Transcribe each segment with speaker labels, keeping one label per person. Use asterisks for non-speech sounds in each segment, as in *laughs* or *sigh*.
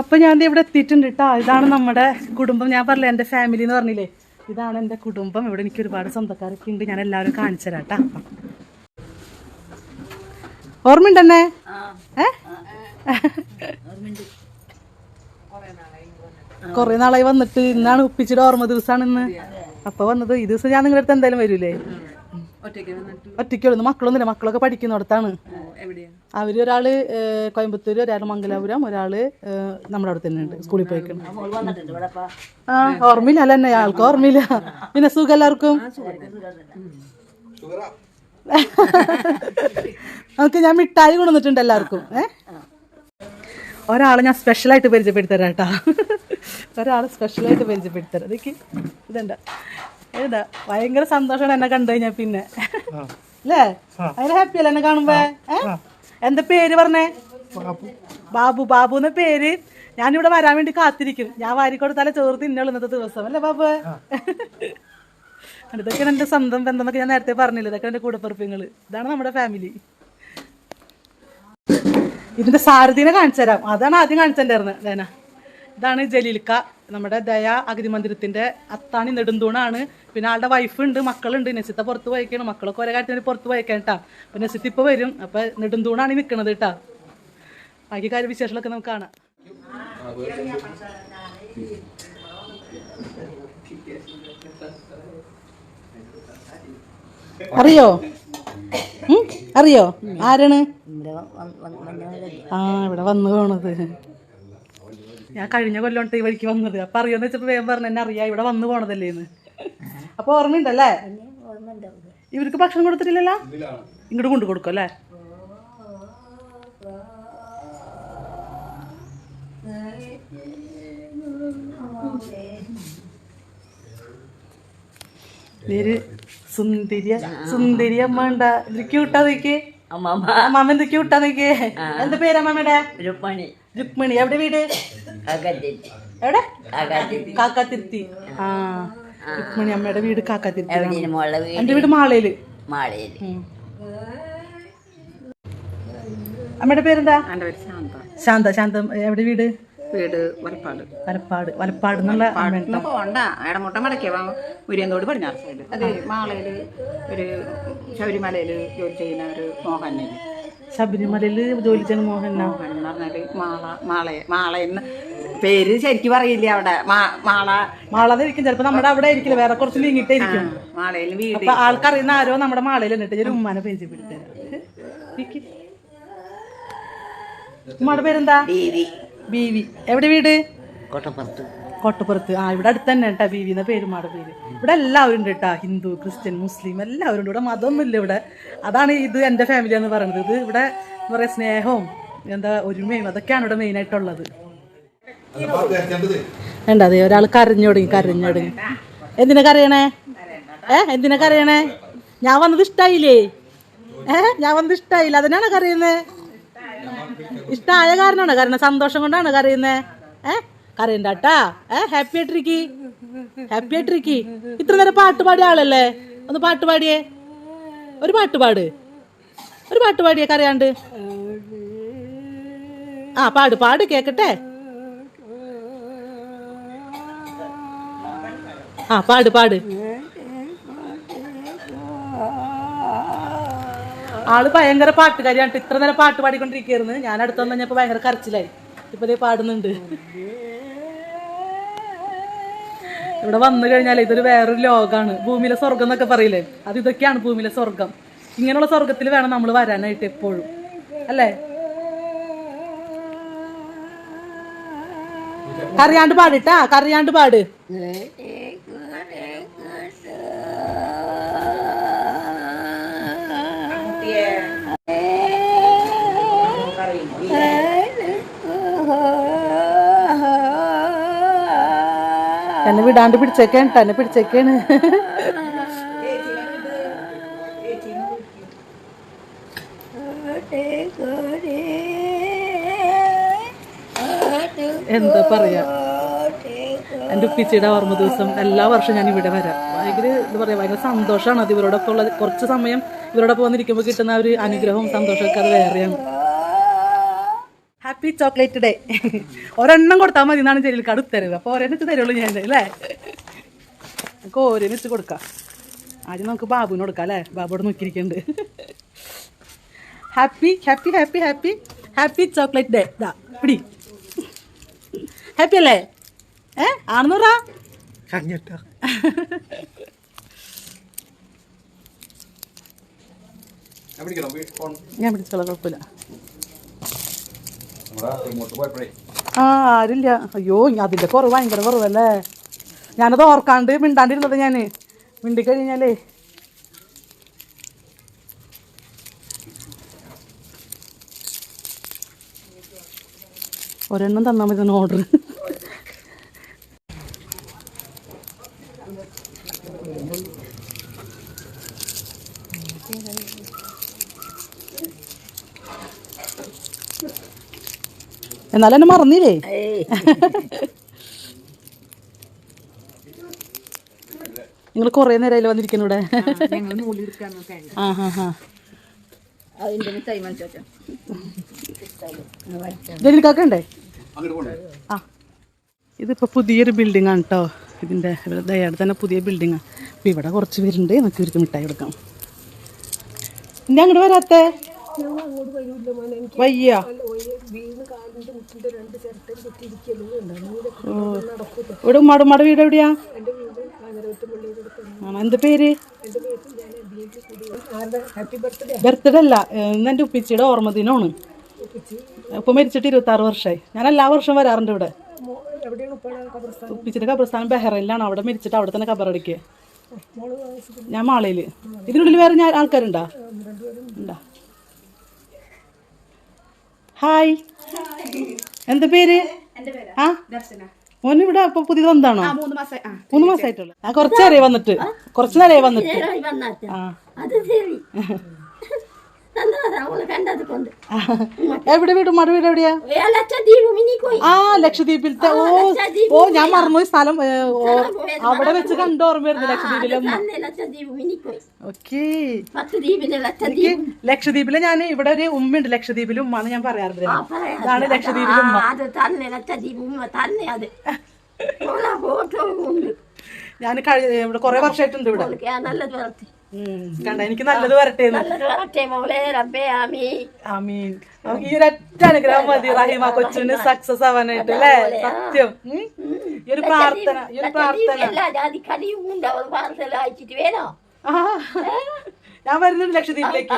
Speaker 1: അപ്പൊ ഞാൻ ഇവിടെ എത്തിയിട്ടുണ്ട് കേട്ടോ ഇതാണ് നമ്മുടെ കുടുംബം. ഞാൻ പറഞ്ഞില്ലേ എന്റെ ഫാമിലി എന്ന് പറഞ്ഞില്ലേ? ഇതാണ് എന്റെ കുടുംബം. ഇവിടെ എനിക്ക് ഒരുപാട് സ്വന്തക്കാരൊക്കെ ഉണ്ട്. ഞാൻ എല്ലാവരും കാണിച്ചു തരാം കേട്ടോ കൊറേ നാളായി വന്നിട്ട് ഇന്നാണ് ഉപ്പിച്ചിട്ട് ഓർമ്മ ദിവസമാണ് ഇന്ന്. അപ്പൊ വന്നത് ഈ ദിവസം ഞാൻ നിങ്ങളുടെ അടുത്ത് എന്തായാലും വരൂലേ?
Speaker 2: ഒറ്റയ്ക്ക്
Speaker 1: വന്നു. മക്കളൊന്നുമില്ല. മക്കളൊക്കെ പഠിക്കുന്നിടത്താണ്.
Speaker 2: എവിടെയാണ്?
Speaker 1: അവർ ഒരാൾ കോയമ്പത്തൂര് ഒരാൾ മംഗലാപുരം ഒരാൾ നമ്മുടെ അവിടെ തന്നെ ഉണ്ട് സ്കൂളിൽ പോയിക്കണം. ആ ഓർമ്മയില്ല. അല്ല എന്നെ ആൾക്ക് ഓർമ്മയില്ല. പിന്നെ സുഖം എല്ലാവർക്കും? നമുക്ക് ഞാൻ മിഠായി കൊണ്ടുവന്നിട്ടുണ്ട് എല്ലാവർക്കും. ഏ? ഒരാളെ ഞാൻ സ്പെഷ്യലായിട്ട് പരിചയപ്പെടുത്തരാം കേട്ടാ. ഒരാളെ സ്പെഷ്യലായിട്ട് പരിചയപ്പെടുത്തരാം. അതൊക്കെ ഇതണ്ട. ഇതാ ഭയങ്കര സന്തോഷമാണ് എന്നെ കണ്ടു കഴിഞ്ഞാ പിന്നെ. അല്ലേ അതിന് ഹാപ്പി അല്ലേ എന്നെ കാണുമ്പോ? എന്താ പേര് പറഞ്ഞേ? ബാബു. ബാബു. എന്ന പേര് ഞാനിവിടെ വരാൻ വേണ്ടി കാത്തിരിക്കും. ഞാൻ വാരിക്കോട് തല ചോറ് തിന്നുള്ളൂ ഇന്നത്തെ ദിവസം. അല്ലേ ബാബു? ഇതൊക്കെയാണ് എന്റെ സ്വന്തം ബന്ധം എന്നൊക്കെ ഞാൻ നേരത്തെ പറഞ്ഞില്ല? ഇതൊക്കെ എന്റെ കൂടപ്പിറപ്പിങ്ങൾ ഇതാണ് നമ്മുടെ ഫാമിലി ഇതിന്റെ സാരഥീനെ കാണിച്ചു തരാം അതാണ് ആദ്യം കാണിച്ചിട്ടുണ്ടായിരുന്നത് തരുന്നത് ഇതാണ് ജലീൽക്ക. നമ്മുടെ ദയ അഗതി മന്ദിരത്തിന്റെ അത്താണി നെടുന്തൂണാണ്. പിന്നെ ആളുടെ വൈഫ് ഉണ്ട് മക്കളുണ്ട്. നെസിത്ത പുറത്ത് പോയിക്കാണ്. മക്കളൊക്കെ ഓരോ കാര്യത്തിന് പുറത്ത് പോയിക്കാൻ കേട്ടാ അപ്പൊ നെസിത്ത് ഇപ്പൊ വരും. അപ്പൊ നെടുന്തൂണാണ് നിൽക്കുന്നത് കേട്ടാ ബാക്കി കാര്യ വിശേഷങ്ങളൊക്കെ നമുക്ക് കാണാം. അറിയോ? അറിയോ? ആരാണ്? ആ ഇവിടെ വന്നു പോണത്. ഞാൻ കഴിഞ്ഞ കൊല്ലോണ്ട് ഈ വഴിക്ക് വന്നത്. അപ്പൊ അറിയാന്ന് വെച്ചപ്പോ വേഗം പറഞ്ഞു എന്നെ അറിയാം ഇവിടെ വന്നു പോണതല്ലേന്ന്. അപ്പൊ ഓർമ്മയുണ്ടല്ലേ? ഇവർക്ക് ഭക്ഷണം കൊടുത്തിട്ടില്ലല്ലോ? ഇങ്ങോട്ട് കൊണ്ടു കൊടുക്കും അല്ലേ? പേര് സുന്ദരിയ സുന്ദരി അമ്മ ഉണ്ടാ ഇത് ക്യൂട്ടാ നോക്കിയേ.
Speaker 3: അമ്മമ്മ.
Speaker 1: അമ്മാമ്മ എന്ത് ക്യൂട്ടാ നോക്കിയേ? എന്താ പേരാ അമ്മമ്മയുടെ?
Speaker 3: രുക്മണി.
Speaker 1: രുക്മിണി എവിടെ വീട്? എവിടെ? കാക്കാത്തിരുത്തി ആ രുക്മിണി അമ്മയുടെ വീട് കാക്കാത്തിരുത്തി എന്റെ വീട്?
Speaker 3: മാളയിൽ
Speaker 1: മാളയിൽ. അമ്മയുടെ പേരെന്താ?
Speaker 2: ശാന്ത.
Speaker 1: ശാന്ത ശാന്ത എവിടെ വീട്?
Speaker 2: വീട് വലപ്പാട്
Speaker 1: വലപ്പാട് വലപ്പാട് എന്നുള്ള
Speaker 2: ഇടമുട്ട മടക്കിയ മുരിയന്തോട് പടിഞ്ഞാറ് സൈഡ് അത് മാളയിൽ ഒരു ശബരിമലയിൽ ജോലി ചെയ്യുന്ന ഒരു മോഹനെ
Speaker 1: ശബരിമലയിൽ ജോലി ചെയ്യുന്ന മോഹന
Speaker 2: മോഹൻ എന്ന് പറഞ്ഞാൽ മാള മാളയ മാളയെന്ന് പേര് ശരിക്കും പറയില്ല അവിടെ. മാ- മാള.
Speaker 1: മാളതായിരിക്കും ചിലപ്പോ നമ്മുടെ അവിടെ ആയിരിക്കില്ല? വേറെ കുറച്ച് നീങ്ങിട്ടേ ഇരിക്കും.
Speaker 2: മാളയിൽ വീട്
Speaker 1: അപ്പൊ ആൾക്കറിയുന്ന ആരോ നമ്മുടെ മാളയിൽ എന്നിട്ട് ഞാൻ ഉമ്മാനെ പരിചയപ്പെടുത്തരാം. ഇരിക്ക്. ഉമ്മാടെ പേരെന്താ?
Speaker 3: ബി
Speaker 1: ബീവി. എവിടെ വീട്?
Speaker 3: കോട്ടപ്പുറത്ത്
Speaker 1: കോട്ടപ്പുറത്ത്. ആ ഇവിടെ അടുത്ത് തന്നെ കേട്ടാ ബീവി എന്ന പേര് മാടെ പേര്. ഇവിടെ എല്ലാവരും ഉണ്ട് കേട്ടാ ഹിന്ദു ക്രിസ്ത്യൻ മുസ്ലിം എല്ലാവരും ഉണ്ട്. ഇവിടെ മതമൊന്നുമില്ല ഇവിടെ. അതാണ് ഇത് എന്റെ ഫാമിലി എന്ന് പറയുന്നത് ഇത് ഇവിടെ എന്താ പറയുക സ്നേഹവും എന്താ ഒരുമയും അതൊക്കെയാണ് ഇവിടെ മെയിനായിട്ടുള്ളത് വേണ്ട അതെ ഒരാൾ കരഞ്ഞു തുടങ്ങി കരഞ്ഞു തുടങ്ങി. എന്തിനാ കരയണേ? ഏ എന്തിനാ കരയണേ? ഞാൻ വന്നത് ഇഷ്ടായില്ലേ? ഏ ഞാൻ വന്നത് ഇഷ്ടായില്ല. അതിനാണ് കരയുന്നത് ഇഷ്ടമായ കാരണമാണ് കാരണം സന്തോഷം കൊണ്ടാണ് കരയുന്നേ? ഏ? കരയണ്ടാട്ടാ ഏ ഹാപ്പി ആയിട്ടിരിക്കി. ഹാപ്പി ആയിട്ടിരിക്കി. ഇത്ര നേരം പാട്ട് പാടിയ ആളല്ലേ? ഒന്ന് പാട്ട് പാടിയേ. ഒരു പാട്ട് പാട്. ഒരു പാട്ട് പാടിയേ കരയാണ്ട്. ആ പാട് പാട് കേക്കട്ടെ. ആ പാട് പാട്. ആൾ ഭയങ്കര പാട്ടുകാരിയാണ് ഇത്ര നേരം പാട്ട് പാടിക്കൊണ്ടിരിക്കുകയായിരുന്നു. ഞാൻ അടുത്തു വന്നു കഴിഞ്ഞപ്പോ ഭയങ്കര കരച്ചിലായി. ഇപ്പൊ ദേ പാടുന്നുണ്ട്. ഇവിടെ വന്നു കഴിഞ്ഞാൽ ഇതൊരു വേറൊരു ലോകമാണ് ഭൂമിയിലെ സ്വർഗം എന്നൊക്കെ പറയില്ലേ അത് ഇതൊക്കെയാണ് ഭൂമിയിലെ സ്വർഗം ഇങ്ങനെയുള്ള സ്വർഗത്തിൽ വേണം നമ്മൾ വരാനായിട്ട് എപ്പോഴും അല്ലേ കറിയാണ്ട് പാടിട്ടാ കറിയാണ്ട് പാട് വിടാണ്ട് പിടിച്ചേക്കാണ് തന്നെ പിടിച്ചേക്കാണ്. എന്താ പറയാ? എന്റെ ഉപ്പിച്ചിയുടെ ഓർമ്മ ദിവസം എല്ലാ വർഷവും ഞാൻ ഇവിടെ വരാം. ഭയങ്കര എന്താ പറയാ ഭയങ്കര സന്തോഷമാണ്. അത് ഇവരോടൊപ്പം ഉള്ളത് കുറച്ച് സമയം ഇവരോടൊപ്പം വന്നിരിക്കുമ്പോൾ കിട്ടുന്ന ഒരു അനുഗ്രഹവും സന്തോഷമൊക്കെ അത് വേറെയാണ്. ഹാപ്പി ചോക്ലേറ്റ് ഡേ ഒരെണ്ണം കൊടുത്താൽ മതി എന്നാണ് ജലീൽക്കാട് കടുത്തരുത് അപ്പോൾ ഒരെണ്ണിച്ച് തരുള്ളൂ ഞാൻ അല്ലേ? നമുക്ക് ഓരോന്നിച്ച് കൊടുക്കാം. ആദ്യം നമുക്ക് ബാബുവിന് കൊടുക്കാം അല്ലേ? ബാബുവിടെ നോക്കിയിരിക്കുന്നുണ്ട്. Happy happy happy happy happy chocolate day ഇതാ പിടി. ഹാപ്പി അല്ലേ? ഏ ആണെന്നൂറാ
Speaker 4: കഴിഞ്ഞിട്ടോ ഞാൻ
Speaker 1: പിടിച്ചോളാം കുഴപ്പമില്ല. ആ ആരില്ല. അയ്യോ അതിന്റെ കുറവ് ഭയങ്കര കുറവല്ലേ? ഞാനത് ഓർക്കാണ്ട് മിണ്ടാണ്ടിരുന്നത് ഞാൻ മിണ്ടിക്കഴിഞ്ഞാലേ. ഒരെണ്ണം തന്നാൽ മതി ഓർഡർ എന്നാലും എന്നെ മറന്നില്ലേ? നിങ്ങൾ കുറേ നേരമായില്ലേ വന്നിരിക്കുന്നു ഇവിടെ?
Speaker 2: ണ്ടേ
Speaker 1: ആ ഹാ ഹാ ഇതിപ്പോൾ പുതിയൊരു ബിൽഡിംഗ് ആണ് കേട്ടോ ഇതിന്റെ ഇവിടെ ദയാടെ തന്നെ പുതിയ ബിൽഡിംഗ് ആണ്. ഇവിടെ കുറച്ച് പേരുണ്ട്. നമുക്ക് ഇവർക്ക് മിഠായി കൊടുക്കാം. ഇനി അങ്ങോട്ട് വരാത്തേ? വയ്യ. ഇവിടെ ഉമ്മാട് ഉമ്മാടെ വീട് എവിടെയാ? ആണോ? എന്ത് പേര്? ബർത്ത്ഡേ അല്ല ഇന്ന് എന്റെ ഉപ്പിച്ചിയുടെ ഓർമ്മ ദിനമാണ്. ഇപ്പൊ മരിച്ചിട്ട് ഇരുപത്തി ആറ് വർഷമായി ഞാൻ എല്ലാ വർഷവും വരാറുണ്ട് ഇവിടെ. ഉപ്പിച്ചിട്ട് കബർസ്ഥാനം ബെഹ്റയിലാണ് അവിടെ മരിച്ചിട്ട് അവിടെ തന്നെ കബറടിക്കുക ഞാൻ മാളയിൽ. ഇതിനുള്ളിൽ വേറെ ഞാൻ ആൾക്കാരുണ്ടാ ഉണ്ടാ ഹായ്. എന്താ പേര്? ആ? ഇവിടെ ഇപ്പൊ പുതിയത് വന്നാണോ
Speaker 2: മൂന്ന്
Speaker 1: മാസമായിട്ടുള്ളു ആ വന്നിട്ട്. കുറച്ച് നേരമായി വന്നിട്ട്. ആ. *laughs* എവിടെ വീട്? ഉമ്മാടെ വീട് എവിടെയാ ആ ലക്ഷദ്വീപിലത്തെ. ഓ ഓ ഞാൻ മറന്നുപോയി സ്ഥലം അവിടെ വെച്ച് കണ്ടു ഓർമ്മ വരുന്നു ലക്ഷദ്വീപിലെ. ഓക്കെ. ലക്ഷദ്വീപിലെ ഞാൻ ഇവിടെ ഒരു ഉമ്മയുണ്ട്. ലക്ഷദ്വീപിലെ ഉമ്മ എന്ന് ഞാൻ പറയാറുണ്ട്. അതാണ് ലക്ഷദ്വീപിലെ ഉമ്മ. *laughs* ഞാൻ കഴിഞ്ഞ ഇവിടെ കൊറേ വർഷമായിട്ടുണ്ട് ഇവിടെ.
Speaker 5: നല്ലത് വളർത്തി
Speaker 1: ഉം, കണ്ട എനിക്ക് നല്ലത് വരട്ടെ
Speaker 5: നല്ലത് മോളെ റബ്ബേ ആമീൻ.
Speaker 1: ആമീൻ. നമുക്ക് ഈ ഒരു ഒറ്റ അനുഗ്രഹം മതി റഹിമ കൊച്ചിന് സക്സസ് ആവാനായിട്ട് അല്ലേ? സത്യം? ഈ ഒരു പ്രാർത്ഥന ഈ ഒരു പ്രാർത്ഥന.
Speaker 5: അയച്ചിട്ട് വേണോ?
Speaker 1: ഞാൻ വരുന്നുണ്ട് ലക്ഷദ്വീപിലേക്ക്.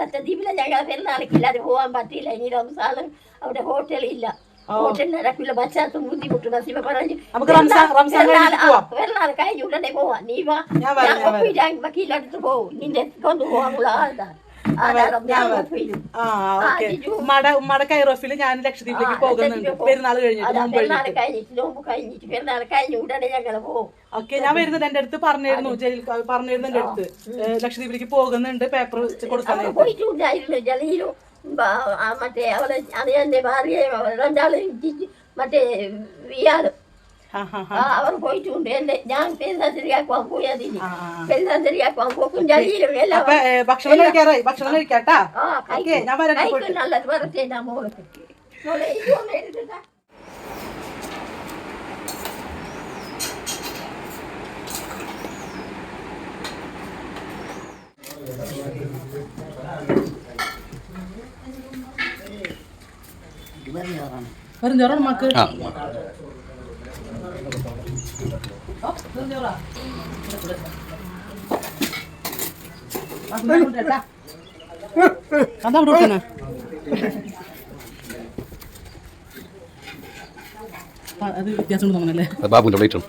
Speaker 5: ലക്ഷദ്വീപിലെ ഞങ്ങളെ പെരുന്നാളിക്കില്ലാതെ പോകാൻ പറ്റിയില്ല. ഇനി റംസാനും അവിടെ ഹോട്ടലില്ല.
Speaker 1: നമുക്ക് റംസാൻ- റംസാൻ പോവാ
Speaker 5: നീ വാ
Speaker 1: ഞാൻ
Speaker 5: വക്കീലടുത്ത് പോവും നിന്റെ കൊണ്ടുപോകാനുള്ള ആളാ
Speaker 1: ഉമ്മയുടെ ഉമ്മയുടെ കൈറോഫിൽ ഞാൻ ലക്ഷദ്വീപിലേക്ക് പോകുന്നുണ്ട് പെരുന്നാൾ കഴിഞ്ഞിട്ട് ഓക്കെ ഞാൻ വരുന്നത് എന്റെ അടുത്ത് പറഞ്ഞിരുന്നു പറഞ്ഞിരുന്നു എന്റെ അടുത്ത് ലക്ഷദ്വീപിലേക്ക് പോകുന്നുണ്ട് പേപ്പർ
Speaker 5: അവൾ മറ്റേ അവളെ അറിയാന്റെ ഭാര്യയും രണ്ടാളും മറ്റേ വിയാളും അവർ പോയിട്ടുണ്ട് എന്റെ ഞാൻ പെരുന്നാന്തരിയാക്കുവാൻ പോയതിന് പെരുന്നാൾ ശരിയാക്കുവാൻ പോക്കും ജലീലും എല്ലാം
Speaker 1: ഭക്ഷണം കഴിക്കാറായി ഭക്ഷണം കഴിക്കാട്ടാ ഞാൻ
Speaker 5: നല്ലത് വരട്ടെ ഞാൻ മോളൊക്കെ മോളെ ഇതൊന്നും എഴുതണ്ട
Speaker 1: വെറും ചോറാണ് മക്ക്. അതാ കൊടുക്കണേ. വ്യത്യാസം തോന്നണല്ലേ?
Speaker 4: അത് ബാബുവിന്റെ പ്ലേറ്റും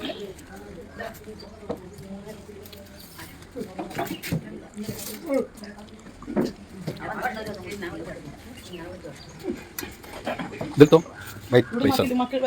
Speaker 1: ഇവിടെ
Speaker 4: പൈസ.
Speaker 1: മക്കൾ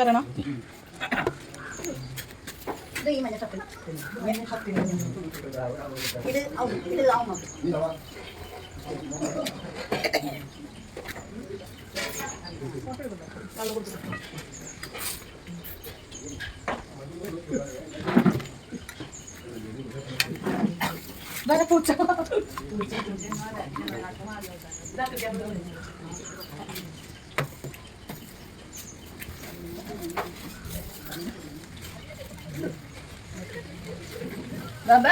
Speaker 5: ബാബ.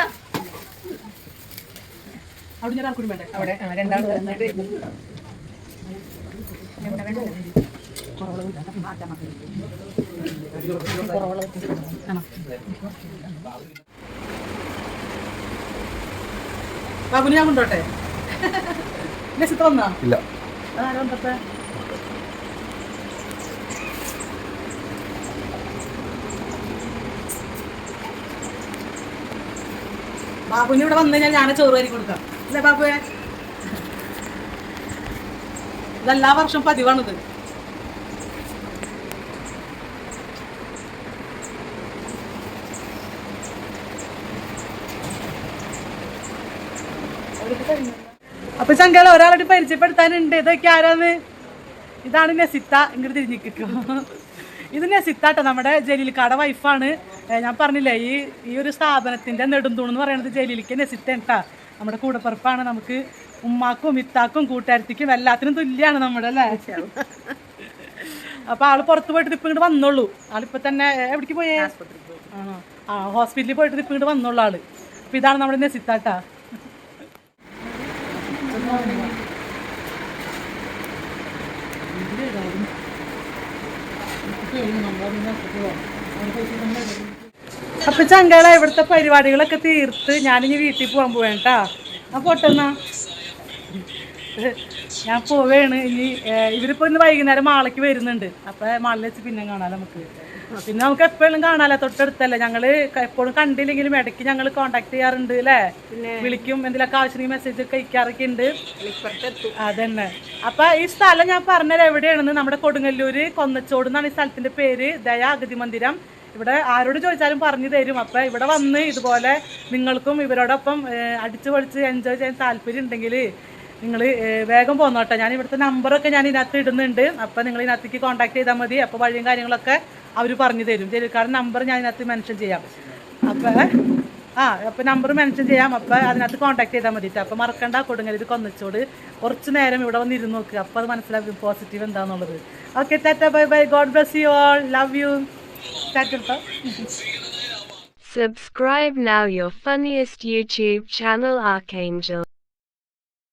Speaker 1: അവിടെ ഞാൻ ആർക്കും വേണ്ട?
Speaker 2: അവിടെ രണ്ടാൾ വന്നിട്ട്
Speaker 1: ബാബുനെ ഞാൻ കൊണ്ടോട്ടെ ഇല്ല ചിത്രം
Speaker 4: ഒന്നാ
Speaker 1: ഇല്ല. ആരാ ബാബുവിന് ഇവിടെ വന്നു കഴിഞ്ഞാൽ ഞാൻ ചോറ് കരി കൊടുക്കാം. അല്ലേ ബാബുവേ? ഇതെല്ലാ വർഷം പതിവാണിത്. അപ്പൊ ചങ്കള ഒരാളോട് പരിചയപ്പെടുത്താനുണ്ട്. ഇതൊക്കെ ആരാന്ന്? ഇതാണ് നസിത്ത. ഇങ്ങോട്ട് തിരിഞ്ഞിക്കോ ഇത് നസിത്താട്ടോ നമ്മുടെ ജലീലിക്കാട വൈഫാണ് ഞാൻ പറഞ്ഞില്ലേ ഈ ഈ ഒരു സ്ഥാപനത്തിന്റെ നെടുന്തൂണ് എന്ന് പറയുന്നത് ജലീലിക്ക് നെസിത്തേണ്ട നമ്മുടെ കൂടപ്പുറപ്പാണ് നമുക്ക് ഉമ്മാക്കും ഇത്താക്കും കൂട്ടുകാരത്തിക്കും എല്ലാത്തിനും തുല്യാണ് നമ്മുടെ അല്ലേ? അപ്പൊ ആൾ പുറത്ത് പോയിട്ട് ഇപ്പൊ ഇങ്ങോട്ട് വന്നോളൂ. ആളിപ്പോ തന്നെ എവിടേക്ക് പോയേ? ആ ഹോസ്പിറ്റലിൽ പോയിട്ട് ഇപ്പൊ ഇങ്ങോട്ട് വന്നോളൂ ആൾ. അപ്പൊ ഇതാണ് നമ്മുടെ നസിത്താട്ടാ അപ്പൊ ചങ്കള ഇവിടുത്തെ പരിപാടികളൊക്കെ തീർത്ത് ഞാനിനി വീട്ടിൽ പോകാൻ പോവേട്ടാ ആ പൊട്ടെന്നാ ഞാൻ പോവേണ്. ഇനി ഇവരിപ്പോ ഇന്ന് വൈകുന്നേരം മാളയ്ക്ക് വരുന്നുണ്ട്. അപ്പൊ മാളിൽ വെച്ച് പിന്നെ കാണാലോ നമുക്ക്. പിന്നെ നമുക്ക് എപ്പോഴും കാണാലോ? തൊട്ടടുത്തല്ലേ. ഞങ്ങൾ എപ്പോഴും കണ്ടില്ലെങ്കിലും ഇടയ്ക്ക് ഞങ്ങൾ കോണ്ടാക്ട് ചെയ്യാറുണ്ട് അല്ലേ വിളിക്കും. എന്തെങ്കിലുമൊക്കെ ആവശ്യം മെസ്സേജ് ഒക്കെ അയക്കാറൊക്കെ ഉണ്ട് അതന്നെ. അപ്പൊ ഈ സ്ഥലം ഞാൻ പറഞ്ഞത് എവിടെയാണെന്ന്? നമ്മുടെ കൊടുങ്ങല്ലൂര് കൊന്നച്ചോട് എന്നാണ് ഈ സ്ഥലത്തിന്റെ പേര്. ദയാ അഗതി മന്ദിരം. ഇവിടെ ആരോട് ചോദിച്ചാലും പറഞ്ഞു തരും. അപ്പം ഇവിടെ വന്ന് ഇതുപോലെ നിങ്ങൾക്കും ഇവരോടൊപ്പം അടിച്ചു പൊളിച്ച് എൻജോയ് ചെയ്യാൻ താല്പര്യം ഉണ്ടെങ്കിൽ നിങ്ങൾ വേഗം പോന്നോട്ടെ ഞാൻ ഇവിടുത്തെ നമ്പറൊക്കെ ഞാൻ ഇതിനകത്ത് ഇടുന്നുണ്ട്. അപ്പം നിങ്ങൾ ഇതിനകത്തേക്ക് കോൺടാക്ട് ചെയ്താൽ മതി. അപ്പോൾ വഴിയും കാര്യങ്ങളൊക്കെ അവർ പറഞ്ഞു തരും. ജലിക്കാരുടെ നമ്പർ ഞാൻ ഇതിനകത്ത് മെൻഷൻ ചെയ്യാം. അപ്പം ആ അപ്പം നമ്പർ മെൻഷൻ ചെയ്യാം. അപ്പം അതിനകത്ത് കോൺടാക്ട് ചെയ്താൽ മതിയിട്ട് അപ്പം മറക്കണ്ട കൊടുങ്ങരുത് കൊന്നിച്ചോട്. കുറച്ച് നേരം ഇവിടെ വന്ന് ഇരുന്ന് നോക്കുക അപ്പോൾ അത് മനസ്സിലാക്കും പോസിറ്റീവ് എന്താണെന്നുള്ളത് okay tata bye bye. God bless you all love you
Speaker 6: Subscribe now your funniest YouTube channel Archangel.